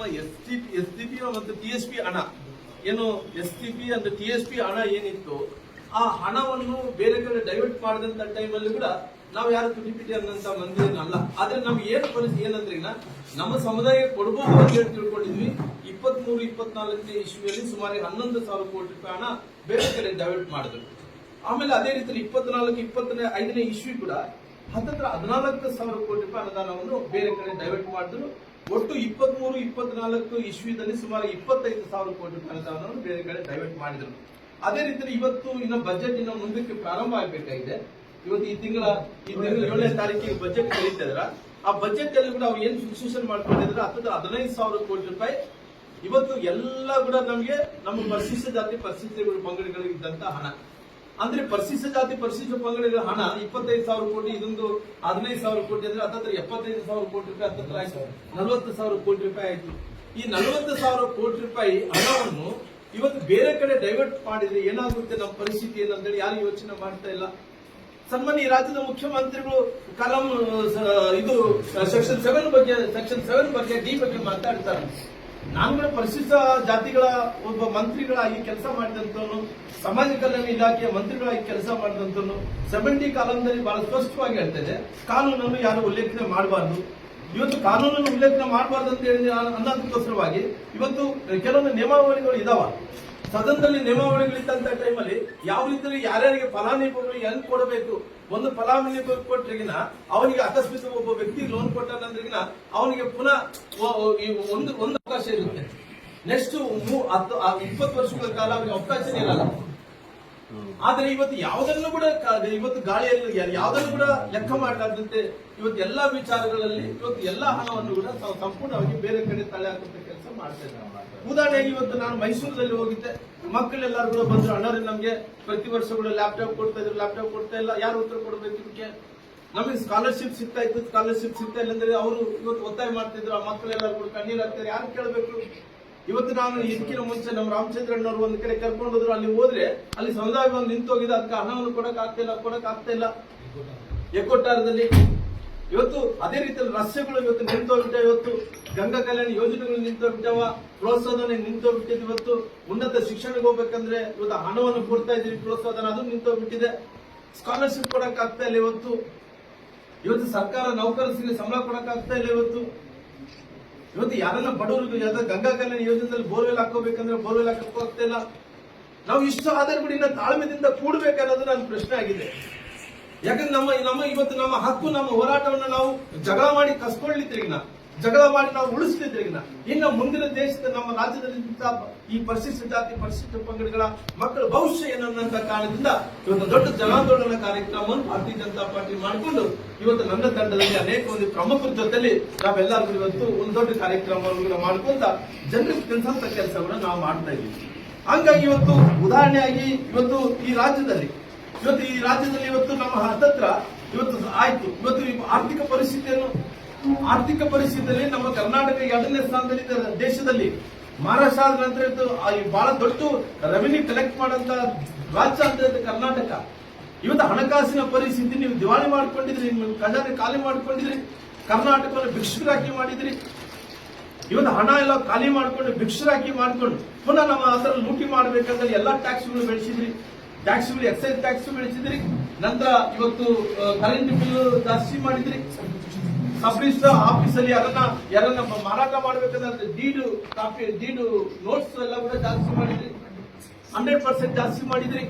ನಮ್ಮ S T S T P ಮತ್ತು T S P ಹಣ. ಏನು ಎಸ್ ಟಿ ಪಿ ಅಂದ್ರೆ ಟಿ ಎಸ್ ಪಿ ಹಣ ಏನಿತ್ತು? ಆ ಹಣವನ್ನು ಬೇರೆ ಕಡೆ ಡೈವರ್ಟ್ ಮಾಡಿದಂತ ಟೈಮಲ್ಲಿ ಕೂಡ ನಾವು ಯಾರು ತುಟಿಪಿಟಿ ಅನ್ನಂತ ಮಂದಿ ಅಲ್ಲ ಆದ್ರೆ ನಮ್ಗೆ ಏನು ಪರಿಸ್ಥಿತಿ ಏನಂದ್ರೆ ನಮ್ಮ ಸಮುದಾಯ ಕೊಡಬಹುದು ಅಂತ ಹೇಳಿ ತಿಳ್ಕೊಂಡಿದ್ವಿ. ಇಪ್ಪತ್ಮೂರು, ಇಪ್ಪತ್ನಾಲ್ಕನೇ ಇಶ್ಯೂಯಲ್ಲಿ ಸುಮಾರು ಹನ್ನೊಂದು ಸಾವಿರ ಕೋಟಿ ರೂಪಾಯಿ ಹಣ ಬೇರೆ ಕಡೆ ಡೈವರ್ಟ್ ಮಾಡಿದ್ರು. ಆಮೇಲೆ ಅದೇ ರೀತಿ ಇಪ್ಪತ್ನಾಲ್ಕು, ಇಪ್ಪತ್ತನೇ, ಐದನೇ ಇಶ್ಯೂ ಕೂಡ ಹತ್ತತ್ರ ಹದಿನಾಲ್ಕು ಸಾವಿರ ಕೋಟಿ ರೂಪಾಯಿ ಅನುದಾನವನ್ನು ಬೇರೆ ಕಡೆ ಡೈವರ್ಟ್ ಮಾಡಿದ್ರು. ಒಟ್ಟು ಇಪ್ಪತ್ಮೂರು, ಇಪ್ಪತ್ನಾಲ್ಕು ಇಶ್ವಿದಲ್ಲಿ ಸುಮಾರು ಇಪ್ಪತ್ತೈದು ಸಾವಿರ ಕೋಟಿ ಅನುದಾನವನ್ನು ಬೇರೆ ಕಡೆ ಡೈವರ್ಟ್ ಮಾಡಿದ್ರು. ಅದೇ ರೀತಿ ಇವತ್ತು ಇನ್ನು ಬಜೆಟ್ ಇನ್ನು ಮುಂದಕ್ಕೆ ಪ್ರಾರಂಭ ಆಗಬೇಕಾಗಿದೆ. ಇವತ್ತು ಈ ತಿಂಗಳ ಈ ತಿಂಗಳ ಏಳನೇ ತಾರೀಕಿಗೆ ಬಜೆಟ್ ಕರೀತಿದ್ರ. ಆ ಬಜೆಟ್ ಅಲ್ಲಿ ಕೂಡ ಅವ್ರು ಏನ್ ಫಿಕ್ಸೇಷನ್ ಮಾಡ್ಕೊಂಡಿದ್ರೆ ಹತ್ತತ್ರ ಹದಿನೈದು ಸಾವಿರ ಕೋಟಿ ರೂಪಾಯಿ. ಇವತ್ತು ಎಲ್ಲ ಕೂಡ ನಮಗೆ ನಮ್ಮ ಪರಿಶಿಷ್ಟ ಜಾತಿ ಪರಿಶಿಷ್ಟ ಪಂಗಡಗಳಿಗೆ ಇದ್ದಂತ ಹಣ. ಅಂದ್ರೆ ಪರಿಶಿಷ್ಟ ಜಾತಿ ಪರಿಶಿಷ್ಟ ಪಂಗಡಗಳ ಹಣ ಇಪ್ಪತ್ತೈದು ಸಾವಿರ ಕೋಟಿ, ಇದೊಂದು ಹದಿನೈದು ಸಾವಿರ ಕೋಟಿ ಅಂದ್ರೆ ಹತ್ತತ್ರ ಎಪ್ಪತ್ತೈದು ಸಾವಿರ ಕೋಟಿ ರೂಪಾಯಿ, ಹತ್ತತ್ರ ಆಯ್ತು. ನಲವತ್ತು ಸಾವಿರ ಕೋಟಿ ರೂಪಾಯಿ ಆಯ್ತು. ಈ ನಲವತ್ತು ಸಾವಿರ ಕೋಟಿ ರೂಪಾಯಿ ಹಣವನ್ನು ಇವತ್ತು ಬೇರೆ ಕಡೆ ಡೈವರ್ಟ್ ಮಾಡಿದ್ರೆ ಏನಾಗುತ್ತೆ? ನಮ್ಮ ಪರಿಸ್ಥಿತಿ ಅಂತೇಳಿ ಯಾರು ಯೋಚನೆ ಮಾಡ್ತಾ ಇಲ್ಲ. ಸನ್ಮಾನ್ಯ ರಾಜ್ಯದ ಮುಖ್ಯಮಂತ್ರಿಗಳು ಕಲಂ ಇದು ಸೆಕ್ಷನ್ ಸೆವೆನ್ ಬಗ್ಗೆ ಸೆಕ್ಷನ್ ಸೆವೆನ್ ಬಗ್ಗೆ ಡಿ ಬಗ್ಗೆ ಮಾತಾಡ್ತಾರೆ. ನಾನು ಪರಿಶಿಷ್ಟ ಜಾತಿಗಳ ಒಬ್ಬ ಮಂತ್ರಿಗಳಾಗಿ ಕೆಲಸ ಮಾಡಿದಂತವನು ಸಮಾಜ ಕಲ್ಯಾಣ ಇಲಾಖೆಯ ಮಂತ್ರಿಗಳಾಗಿ ಕೆಲಸ ಮಾಡಿದಂತವನು ಸೆವೆಂಟಿ ಕಾಲಂದಲ್ಲಿ ಬಹಳ ಸ್ಪಷ್ಟವಾಗಿ ಹೇಳ್ತೇನೆ ಕಾನೂನನ್ನು ಯಾರು ಉಲ್ಲೇಖನೆ ಮಾಡಬಾರ್ದು. ಇವತ್ತು ಕಾನೂನನ್ನು ಉಲ್ಲೇಖನೆ ಮಾಡಬಾರ್ದು ಅಂತ ಹೇಳಿ ಅನ್ನೋದಕ್ಕೋಸ್ಕರವಾಗಿ ಇವತ್ತು ಕೆಲವೊಂದು ನಿಯಮಾವಳಿಗಳು ಇದಾವ. ಸದನದಲ್ಲಿ ನಿಯಮಾವಳಿಗಳಿದ್ದಂತ ಟೈಮಲ್ಲಿ ಯಾವ ರೀತಿಯಲ್ಲಿ ಯಾರ್ಯಾರಿಗೆ ಫಲಾನುಭವಿಗಳು ಹೆಂಗ್ ಕೊಡಬೇಕು, ಒಂದು ಫಲಾನುಭವಿ ಕೊಟ್ಟರೆಗಿನ ಅವನಿಗೆ ಆಕಸ್ಮಿತ ಒಬ್ಬ ವ್ಯಕ್ತಿ ಲೋನ್ ಕೊಟ್ಟಾನಂದ್ರಿಗಿನ ಅವನಿಗೆ ಪುನಃ ಒಂದು ಒಂದು ಅವಕಾಶ ಇರುತ್ತೆ. ನೆಕ್ಸ್ಟ್ ಹತ್ತು ಇಪ್ಪತ್ತು ವರ್ಷಗಳ ಕಾಲ ಅವನಿಗೆ ಅವಕಾಶನೇ ಇರಲ್ಲ. ಆದ್ರೆ ಇವತ್ತು ಯಾವುದನ್ನು ಕೂಡ ಇವತ್ತು ಗಾಳಿಯಲ್ಲಿ ಯಾವುದನ್ನು ಕೂಡ ಲೆಕ್ಕ ಮಾಡಲಾರ್ದಂತೆ ಇವತ್ತು ಎಲ್ಲಾ ವಿಚಾರಗಳಲ್ಲಿ ಇವತ್ತು ಎಲ್ಲಾ ಹಣವನ್ನು ಕೂಡ ಸಂಪೂರ್ಣವಾಗಿ ಬೇರೆ ಕಡೆ ತಲೆ ಹಾಕುವಂತ ಕೆಲಸ ಮಾಡ್ತಾ ಇದ್ದಾರೆ. ಉದಾಹರಣೆಗೆ ಇವತ್ತು ನಾನು ಮೈಸೂರಿನಲ್ಲಿ ಹೋಗಿದ್ದೆ. ಮಕ್ಕಳೆಲ್ಲರೂ ಕೂಡ ಬಂದ್ರು. ಅಣ್ಣರೇ ನಮ್ಗೆ ಪ್ರತಿ ವರ್ಷ ಕೂಡ ಲ್ಯಾಪ್ಟಾಪ್ ಕೊಡ್ತಾ ಇದ್ರು. ಲ್ಯಾಪ್ಟಾಪ್ ಕೊಡ್ತಾ ಇಲ್ಲ. ಯಾರು ಉತ್ತರ ಕೊಡ್ಬೇಕು ಇದಕ್ಕೆ? ನಮಗೆ ಸ್ಕಾಲರ್ಶಿಪ್ ಸಿಗ್ತಾ ಇತ್ತು. ಸ್ಕಾಲರ್ಶಿಪ್ ಸಿಗ್ತಾ ಇಲ್ಲ ಅಂದ್ರೆ ಅವರು ಇವತ್ತು ಒತ್ತಾಯ ಮಾಡ್ತಿದ್ರು ಆ ಮಕ್ಕಳೆಲ್ಲರೂ ಕೂಡ ಕಣ್ಣೀರ್ ಹಾಕ್ತಾರೆ. ಯಾರು ಕೇಳಬೇಕು? ಇವತ್ತು ನಾನು ಇದಕ್ಕಿಂತ ಮುಂಚೆ ನಮ್ಮ ರಾಮಚಂದ್ರಣ್ಣವ್ರು ಒಂದು ಕಡೆ ಕರ್ಕೊಂಡು ಹೋದ್ರು, ಅಲ್ಲಿ ಹೋದ್ರೆ ಅಲ್ಲಿ ಸಮುದಾಯ ಒಂದು ನಿಂತೋಗಿದೆ, ಅದಕ್ಕೆ ಹಣವನ್ನು ಕೊಡಕ್ ಆಗ್ತಾ ಇಲ್ಲ ಕೊಡಕ್ ಆಗ್ತಾ ಇಲ್ಲ. ಎಕ್ಕೊಟ್ಟಾರದಲ್ಲಿ ಇವತ್ತು ಅದೇ ರೀತಿಯಲ್ಲಿ ರಸ್ತೆಗಳು ಇವತ್ತು ನಿಂತೋಗ್ಬಿಟ್ಟೆ ಇವತ್ತು. ಗಂಗಾ ಕಲ್ಯಾಣ ಯೋಜನೆಗಳು ನಿಂತೋಗ್ಬಿಟ್ಟವ ಪ್ರೋತ್ಸಾಹನೆ ನಿಂತೋಗ್ಬಿಟ್ಟಿದೆ ಇವತ್ತು. ಉನ್ನತ ಶಿಕ್ಷಣಕ್ಕೆ ಹೋಗ್ಬೇಕಂದ್ರೆ ಇವತ್ತು ಹಣವನ್ನು ಕೊಡ್ತಾ ಇದ್ರಿ ಪ್ರೋತ್ಸಾಹನ ಅದು ನಿಂತೋಗ್ಬಿಟ್ಟಿದೆ. ಸ್ಕಾಲರ್ಶಿಪ್ ಕೊಡಕ್ ಆಗ್ತಾ ಇಲ್ಲ ಇವತ್ತು. ಇವತ್ತು ಸರ್ಕಾರ ನೌಕರರಿಗೆ ಸಂಬಳ ಕೊಡಕ್ ಆಗ್ತಾ ಇಲ್ಲ ಇವತ್ತು. ಇವತ್ತು ಯಾರನ್ನ ಬಡವರಿಗೆ ಯಾವ್ದೋ ಗಂಗಾ ಕಲ್ಯಾಣ ಯೋಜನೆಯಲ್ಲಿ ಬೋರ್ವೆಲ್ ಹಾಕೋಬೇಕಂದ್ರೆ ಬೋರ್ವೆಲ್ ಹಾಕಕ್ಕೂ ಆಗ್ತಾ ಇಲ್ಲ. ನಾವು ಇಷ್ಟು ಆಧಾರ ಬಿಡಿ ತಾಳ್ಮೆದಿಂದ ಕೂಡ್ಬೇಕನ್ನೋದು ನನ್ನ ಪ್ರಶ್ನೆ ಆಗಿದೆ. ಯಾಕಂದ್ರೆ ನಮ್ಮ ನಮ್ಮ ಇವತ್ತು ನಮ್ಮ ಹಕ್ಕು, ನಮ್ಮ ಹೋರಾಟವನ್ನು ನಾವು ಜಗಳ ಮಾಡಿ ಕಸ್ಕೊಳ್ಳಿದ್ರಿಗಿನ ಜಗಳ ಮಾಡಿ ನಾವು ಉಳಿಸ್ತಿದ್ರೆ ಇನ್ನು ಮುಂದಿನ ದೇಶದ ನಮ್ಮ ರಾಜ್ಯದಲ್ಲಿ ಈ ಪರಿಶಿಷ್ಟ ಜಾತಿ, ಪರಿಶಿಷ್ಟ ಪಂಗಡಗಳ ಮಕ್ಕಳ ಭವಿಷ್ಯ ಏನನ್ನಂತ ಕಾರಣದಿಂದ ಇವತ್ತು ದೊಡ್ಡ ಜನಾಂದೋಲನ ಕಾರ್ಯಕ್ರಮವನ್ನು ಭಾರತೀಯ ಜನತಾ ಪಾರ್ಟಿ ಮಾಡಿಕೊಂಡು ಇವತ್ತು ನನ್ನ ತಂಡದಲ್ಲಿ ಅನೇಕ ಒಂದು ಪ್ರಮುಖರ ಜೊತೆಲಿ ನಾವೆಲ್ಲರೂ ಇವತ್ತು ಒಂದು ದೊಡ್ಡ ಕಾರ್ಯಕ್ರಮವನ್ನು ಮಾಡ್ಕೊಂತ ಜನರಿಗೆ ತಿಳಿಸಂತ ಕೆಲಸವನ್ನು ನಾವು ಮಾಡ್ತಾ ಇದ್ದೀವಿ. ಹಂಗಾಗಿ ಇವತ್ತು ಉದಾಹರಣೆಯಾಗಿ ಇವತ್ತು ಈ ರಾಜ್ಯದಲ್ಲಿ, ಇವತ್ತು ಈ ರಾಜ್ಯದಲ್ಲಿ ಇವತ್ತು ನಮ್ಮ ಹತ್ತತ್ರ ಇವತ್ತು ಆಯ್ತು. ಇವತ್ತು ಆರ್ಥಿಕ ಪರಿಸ್ಥಿತಿಯನ್ನು ಆರ್ಥಿಕ ಪರಿಸ್ಥಿತಿಯಲ್ಲಿ ನಮ್ಮ ಕರ್ನಾಟಕ ಎರಡನೇ ಸ್ಥಾನದಲ್ಲಿ ದೇಶದಲ್ಲಿ ಮಹಾರಾಷ್ಟ್ರ ನಂತರ ಬಹಳ ದೊಡ್ಡ ರೆವಿನ್ಯೂ ಕಲೆಕ್ಟ್ ಮಾಡಂತ ರಾಜ್ಯ ಅಂತ ಕರ್ನಾಟಕ. ಇವತ್ತು ಹಣಕಾಸಿನ ಪರಿಸ್ಥಿತಿ ನೀವು ದಿವಾಳಿ ಮಾಡ್ಕೊಂಡಿದ್ರಿ, ನಿಮ್ಮ ಖಜಾನೆ ಖಾಲಿ ಮಾಡ್ಕೊಂಡಿದ್ರಿ, ಕರ್ನಾಟಕವನ್ನು ಭಿಕ್ಷುರಾಕಿ ಮಾಡಿದ್ರಿ. ಇವತ್ತು ಹಣ ಎಲ್ಲ ಖಾಲಿ ಮಾಡ್ಕೊಂಡು ಭಿಕ್ಷರಾಕಿ ಮಾಡ್ಕೊಂಡು ಪುನಃ ನಮ್ಮ ಅದರ ಲೂಟಿ ಮಾಡ್ಬೇಕಂದ್ರೆ ಎಲ್ಲಾ ಟ್ಯಾಕ್ಸ್ಗಳು ಬೆಳೆಸಿದ್ರಿ. ಟ್ಯಾಕ್ಸ್ಗಳು ಎಕ್ಸೈಸ್ ಟ್ಯಾಕ್ಸ್ ಬೆಳೆಸಿದ್ರಿ. ನಂತರ ಇವತ್ತು ಕರೆಂಟ್ ಬಿಲ್ ಜಾಸ್ತಿ ಮಾಡಿದ್ರಿ. ಸಬ್ ಆಫೀಸ್ ಅಲ್ಲಿ ಅದನ್ನ ಯಾರನ್ನ ಮಾರಾಟ ಮಾಡ್ಬೇಕಂದ್ರೆ ಡೀಡು ಕಾಪಿ, ಡೀಡು ನೋಟ್ಸ್ ಎಲ್ಲ ಕೂಡ ಜಾಸ್ತಿ ಮಾಡಿದ್ರಿ. ಹಂಡ್ರೆಡ್ ಪರ್ಸೆಂಟ್ ಜಾಸ್ತಿ ಮಾಡಿದ್ರಿ.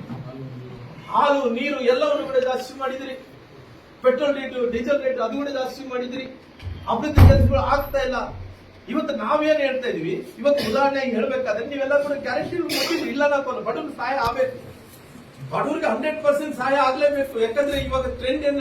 ಹಾಲು, ನೀರು ಎಲ್ಲವನ್ನು ಕೂಡ ಜಾಸ್ತಿ ಮಾಡಿದ್ರಿ. ಪೆಟ್ರೋಲ್ ರೇಟ್ ಡೀಸೆಲ್ ರೇಟ್ ಅದು ಕೂಡ ಜಾಸ್ತಿ ಮಾಡಿದ್ರಿ. ಅಭಿವೃದ್ಧಿ ಕೆಲಸಗಳು ಆಗ್ತಾ ಇಲ್ಲ. ಇವತ್ತು ನಾವೇನು ಹೇಳ್ತಾ ಇದೀವಿ? ಇವತ್ತು ಉದಾಹರಣೆಗೆ ಹೇಳ್ಬೇಕಾದ್ರೆ ನೀವೆಲ್ಲ ಕೂಡ ಗ್ಯಾರಂಟಿ ಕೊಟ್ಟಿದ್ರಿ ಇಲ್ಲ ನಾವು ಬಡವ್ರಿಗೆ ಸಹಾಯ ಆಗ್ಬೇಕು. ಬಡವ್ರಿಗೆ ಹಂಡ್ರೆಡ್ ಪರ್ಸೆಂಟ್ ಸಹಾಯ ಆಗ್ಲೇಬೇಕು. ಯಾಕಂದ್ರೆ ಇವಾಗ ಟ್ರೆಂಡ್ ಏನ್